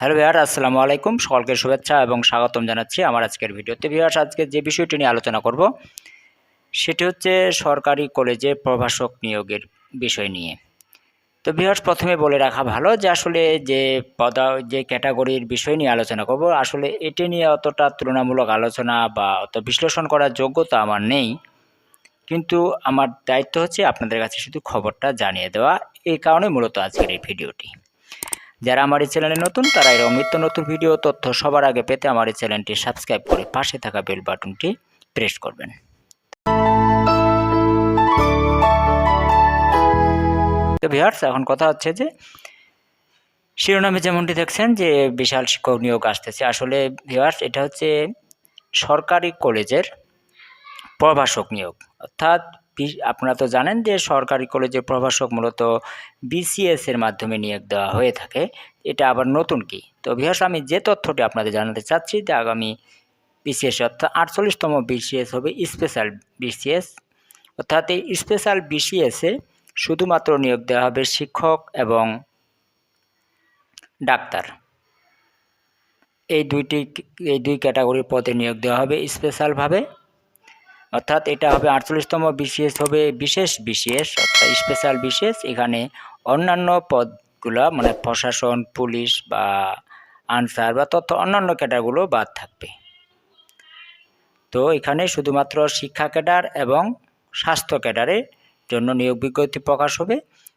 Hello Bihar আসসালামু আলাইকুম। সকলকে শুভেচ্ছা এবং স্বাগতম জানাচ্ছি আমার আজকের ভিডিওতে। বিহার আজকে যে বিষয়টি নিয়ে আলোচনা করব, সেটি হচ্ছে সরকারি কলেজে প্রভাষক নিয়োগের বিষয় নিয়ে। তো বিহার প্রথমে বলে রাখা ভালো যে আসলে যে পদা, যে ক্যাটাগরির বিষয় নিয়ে আলোচনা করব, আসলে এটি নিয়ে অতটা তুলনামূলক আলোচনা বা অত বিশ্লেষণ করার যোগ্যতা আমার নেই। কিন্তু আমার দায়িত্ব হচ্ছে আপনাদের কাছে শুধু খবরটা জানিয়ে দেওয়া। এই কারণে মূলত আজকের এই ভিডিওটি। যারা আমার এই চ্যানেলে নতুন, তারা এরকম নিত্য নতুন ভিডিও তথ্য সবার আগে পেতে আমার এই চ্যানেলটি সাবস্ক্রাইব করে পাশে থাকা বেল বাটনটি প্রেস করবেন। তো ভিউয়ার্স, এখন কথা হচ্ছে যে, শিরোনামে যেমনটি দেখছেন যে বিশাল শিক্ষক নিয়োগ আসতেছে। আসলে ভিউয়ার্স, এটা হচ্ছে সরকারি কলেজের প্রভাষক নিয়োগ। অর্থাৎ আপনারা তো জানেন যে সরকারি কলেজের প্রভাষক মূলত বিসিএস এর মাধ্যমে নিয়োগ দেওয়া হয়ে থাকে। এটা আবার নতুন কি? তো ভিউয়ার্স আমি যে তথ্যটি আপনাদের জানাতে চাচ্ছি যে আগামী বিসিএস অর্থাৎ আটচল্লিশতম বিসিএস হবে স্পেশাল বিসিএস অর্থাৎ এই স্পেশাল বিসিএসে শুধুমাত্র নিয়োগ দেওয়া হবে শিক্ষক এবং ডাক্তার। এই দুইটি, এই দুই ক্যাটাগরির পদে নিয়োগ দেওয়া হবে স্পেশালভাবে। অর্থাৎ এটা হবে আটচল্লিশতম বিসিএস হবে বিশেষ বিসিএস অর্থাৎ স্পেশাল বিসিএস এখানে অন্যান্য পদগুলো মানে প্রশাসন, পুলিশ বা আনসার বা তথ্য অন্যান্য ক্যাডারগুলো বাদ থাকবে। তো এখানে শুধুমাত্র শিক্ষা ক্যাডার এবং স্বাস্থ্য ক্যাডারের জন্য নিয়োগ বিজ্ঞপ্তি প্রকাশ হবে।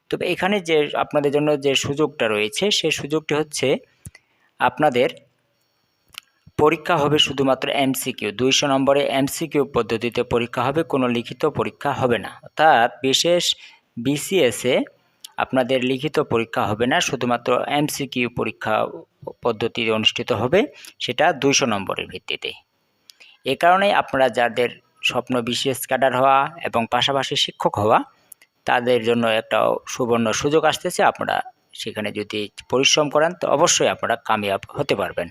তবে এখানে যে আপনাদের জন্য যে সুযোগটা রয়েছে সেই সুযোগটি হচ্ছে আপনাদের পরীক্ষা হবে শুধুমাত্র এমসিকিউ দুইশো নম্বরে এমসিকিউ পদ্ধতিতে পরীক্ষা হবে, কোনো লিখিত পরীক্ষা হবে না। অর্থাৎ বিশেষ বিসিএসে আপনাদের লিখিত পরীক্ষা হবে না, শুধুমাত্র এমসিকিউ পরীক্ষা পদ্ধতি অনুষ্ঠিত হবে, সেটা দুইশো নম্বরের ভিত্তিতে। এ কারণে আপনারা যাদের স্বপ্ন বিশেষ ক্যাডার হওয়া এবং পাশাপাশি শিক্ষক হওয়া, তাদের জন্য একটা সুবর্ণ সুযোগ আসতেছে। আপনারা সেখানে যদি পরিশ্রম করেন, তো অবশ্যই আপনারা কামিয়াব হতে পারবেন।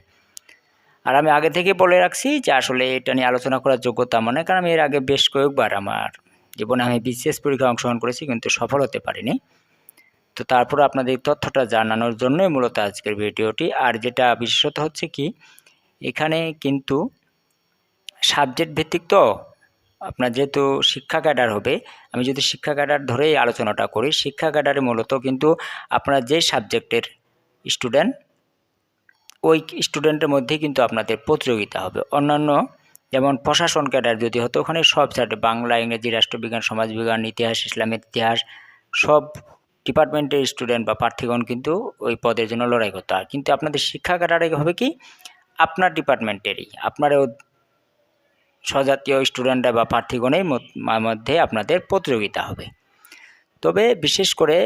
আর আমি আগে থেকে বলে রাখছি যে আসলে এটা নিয়ে আলোচনা করার যোগ্যতা মনে কারণ আমি এর আগে বেশ কয়েকবার আমার জীবনে আমি বিসিএস পরীক্ষায় অংশগ্রহণ করেছি, কিন্তু সফল হতে পারিনি। তো তারপর আপনাদের তথ্যটা জানানোর জন্যই মূলত আজকের ভিডিওটি। আর যেটা বিশেষত হচ্ছে কি, এখানে কিন্তু সাবজেক্ট ভিত্তিক তো আপনার যেহেতু শিক্ষা ক্যাডার হবে, আমি যদি শিক্ষা ক্যাডার ধরেই আলোচনাটা করি, শিক্ষা ক্যাডারে মূলত কিন্তু আপনার যে সাবজেক্টের স্টুডেন্ট ওই স্টুডেন্টের মধ্যেই কিন্তু আপনাদের প্রতিযোগিতা হবে। অন্যান্য যেমন প্রশাসন ক্যাডার যদি হতো, ওখানে সব সাবজেক্ট বাংলা, ইংরেজি, রাষ্ট্রবিজ্ঞান, সমাজবিজ্ঞান, ইতিহাস, ইসলামের ইতিহাস, সব ডিপার্টমেন্টের স্টুডেন্ট বা প্রার্থীগণ কিন্তু ওই পদের জন্য লড়াই করতে। হয় কিন্তু আপনাদের শিক্ষা ক্যাডারে হবে কি, আপনার ডিপার্টমেন্টেরই আপনার স্বজাতীয় স্টুডেন্টরা বা প্রার্থীগণের মধ্যে আপনাদের প্রতিযোগিতা হবে। তবে বিশেষ করে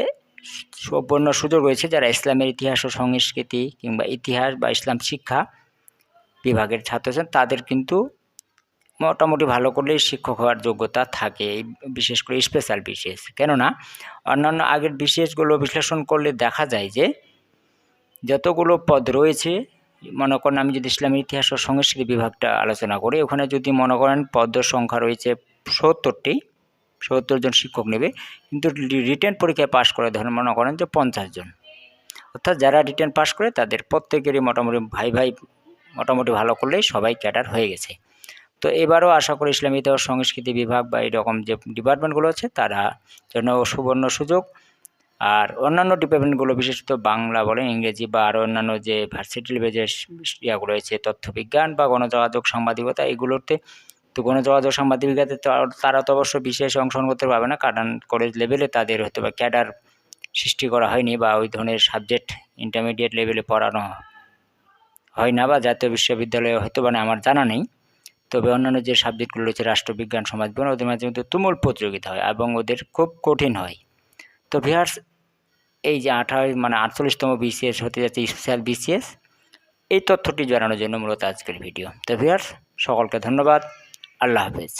সম্পূর্ণ সুযোগ রয়েছে যারা ইসলামের ইতিহাস ও সংস্কৃতি কিংবা ইতিহাস বা ইসলাম শিক্ষা বিভাগের ছাত্র আছেন, তাদের কিন্তু মোটামুটি ভালো করলেই শিক্ষক হওয়ার যোগ্যতা থাকে বিশেষ করে স্পেশাল বিশেষ কেননা, অন্যান্য আগের বিশেষগুলো বিশ্লেষণ করলে দেখা যায় যে যতগুলো পদ রয়েছে, মনে করেন আমি যদি ইসলামের ইতিহাস ও সংস্কৃতি বিভাগটা আলোচনা করি, ওখানে যদি মনে করেন পদ সংখ্যা রয়েছে সত্তরটি সত্তর জন শিক্ষক নেবে, কিন্তু রিটেন পরীক্ষায় পাশ করে ধরেন মনে করেন যে পঞ্চাশ জন। অর্থাৎ যারা রিটেন পাশ করে তাদের প্রত্যেকেরই মোটামুটি ভাই ভাই মোটামুটি ভালো করলেই সবাই ক্যাডার হয়ে গেছে। তো এবারও আশা করি ইসলামী ইতিহাস সংস্কৃতি বিভাগ বা এরকম যে ডিপার্টমেন্টগুলো আছে তারা জন্য সুবর্ণ সুযোগ, আর অন্যান্য ডিপার্টমেন্টগুলো বিশেষত বাংলা বলেন, ইংরেজি বা আরও অন্যান্য যে ভার্সিটি যে ইয়াগুলো রয়েছে, তথ্যবিজ্ঞান বা গণযোগাযোগ সাংবাদিকতা, এগুলোতে তো গণযোগাযোগ সাংবাদিকতাতে তারা তো অবশ্য বিশেষ অংশগ্রহণ করতে পারবে না, কারণ কলেজ লেভেলে তাদের হয়তো বা ক্যাডার সৃষ্টি করা হয়নি বা ওই ধরনের সাবজেক্ট ইন্টারমিডিয়েট লেভেলে পড়ানো হয় না বা জাতীয় বিশ্ববিদ্যালয়ে হয়তো মানে আমার জানা নেই। তবে অন্যান্য যে সাবজেক্টগুলো রয়েছে, রাষ্ট্রবিজ্ঞান সমাজবিজ্ঞান ওদের মাঝে কিন্তু তুমুল প্রতিযোগিতা হয় এবং ওদের খুব কঠিন হয়। তো ভিহার্স এই যে আঠারো মানে আটচল্লিশতম বিসিএস হতে যাচ্ছে স্পেশাল বিসিএস এই তথ্যটি জানানোর জন্য মূলত আজকের ভিডিও তো ভিহার্স সকলকে ধন্যবাদ। আল্লাহ হাফেজ